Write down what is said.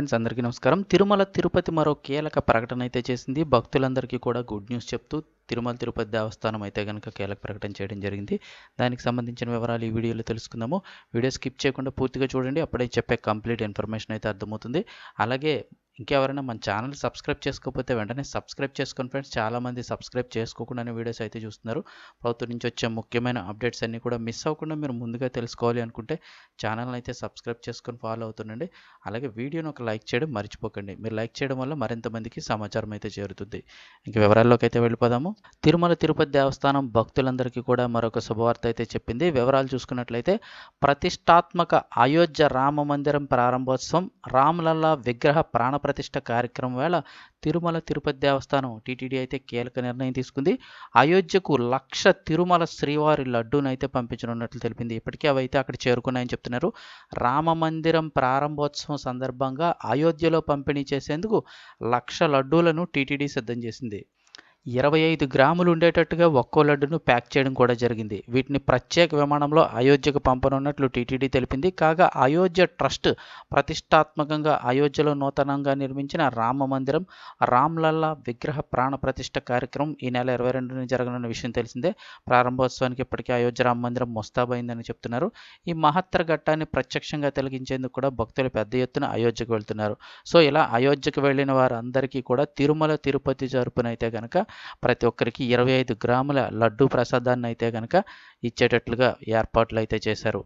Friends అందరికీ నమస్కారం. తిరుమల తిరుపతి మరో కీలక ప్రకటన అయితే చేసింది. భక్తులందరికీ కూడా గుడ్ న్యూస్ చెప్తూ తిరుమల తిరుపతి దేవస్థానం అయితే కనుక కీలక ప్రకటన చేయడం జరిగింది. దానికి సంబంధించిన వివరాలు ఈ వీడియోలో తెలుసుకుందాము. వీడియో స్కిప్ చేయకుండా పూర్తిగా చూడండి. అప్పుడే చెప్పే కంప్లీట్ ఇన్ఫర్మేషన్ అయితే అర్థమవుతుంది. అలాగే ఇంకెవరైనా మన ఛానల్ సబ్స్క్రైబ్ చేసుకోకపోతే వెంటనే సబ్స్క్రైబ్ చేసుకోండి ఫ్రెండ్స్. చాలామంది సబ్స్క్రైబ్ చేసుకోకుండానే వీడియోస్ అయితే చూస్తున్నారు. ప్రభుత్వం నుంచి వచ్చే ముఖ్యమైన అప్డేట్స్ అన్నీ కూడా మిస్ అవ్వకుండా మీరు ముందుగా తెలుసుకోవాలి అనుకుంటే ఛానల్ని అయితే సబ్స్క్రైబ్ చేసుకొని ఫాలో అవుతుండండి. అలాగే వీడియోని ఒక లైక్ చేయడం మర్చిపోకండి. మీరు లైక్ చేయడం వల్ల మరింత మందికి సమాచారం అయితే చేరుతుంది. ఇంక వివరాల్లోకి అయితే వెళ్ళిపోదాము. తిరుమల తిరుపతి దేవస్థానం భక్తులందరికీ కూడా మరొక శుభవార్త అయితే చెప్పింది. వివరాలు చూసుకున్నట్లయితే ప్రతిష్టాత్మక అయోధ్య రామ మందిరం ప్రారంభోత్సవం రామలల్లా విగ్రహ ప్రాణ ప్రతిష్ట కార్యక్రమం వేళ తిరుమల తిరుపతి దేవస్థానం టీటీడీ అయితే కీలక నిర్ణయం తీసుకుంది. అయోధ్యకు లక్ష తిరుమల శ్రీవారి లడ్డూను అయితే పంపించనున్నట్లు తెలిపింది. ఇప్పటికే అవి అయితే అక్కడ చేరుకున్నాయని చెప్తున్నారు. రామ మందిరం ప్రారంభోత్సవం సందర్భంగా అయోధ్యలో పంపిణీ చేసేందుకు లక్ష లడ్డూలను టీటీడీ సిద్ధం చేసింది. ఇరవై ఐదు గ్రాములు ఉండేటట్టుగా ఒక్కో లడ్డును ప్యాక్ చేయడం కూడా జరిగింది. వీటిని ప్రత్యేక విమానంలో అయోధ్యకు పంపనున్నట్లు టీటీడీ తెలిపింది. కాగా అయోధ్య ట్రస్ట్ ప్రతిష్టాత్మకంగా అయోధ్యలో నూతనంగా నిర్మించిన రామ మందిరం రామ్లల్లా విగ్రహ ప్రాణ ప్రతిష్ట కార్యక్రమం ఈ నెల ఇరవై రెండున జరగనున్న విషయం తెలిసిందే. ప్రారంభోత్సవానికి ఇప్పటికే అయోధ్య రామ మందిరం ముస్తాబైందని చెప్తున్నారు. ఈ మహత్తర ఘట్టాన్ని ప్రత్యక్షంగా తొలగించేందుకు కూడా భక్తులు పెద్ద ఎత్తున అయోధ్యకు వెళ్తున్నారు. సో ఇలా అయోధ్యకు వెళ్ళిన వారందరికీ కూడా తిరుమల తిరుపతి జరుపునైతే కనుక ప్రతి ఒక్కరికి ఇరవై ఐదు గ్రాముల లడ్డూ ప్రసాదాన్ని అయితే కనుక ఇచ్చేటట్లుగా ఏర్పాట్లు అయితే చేశారు.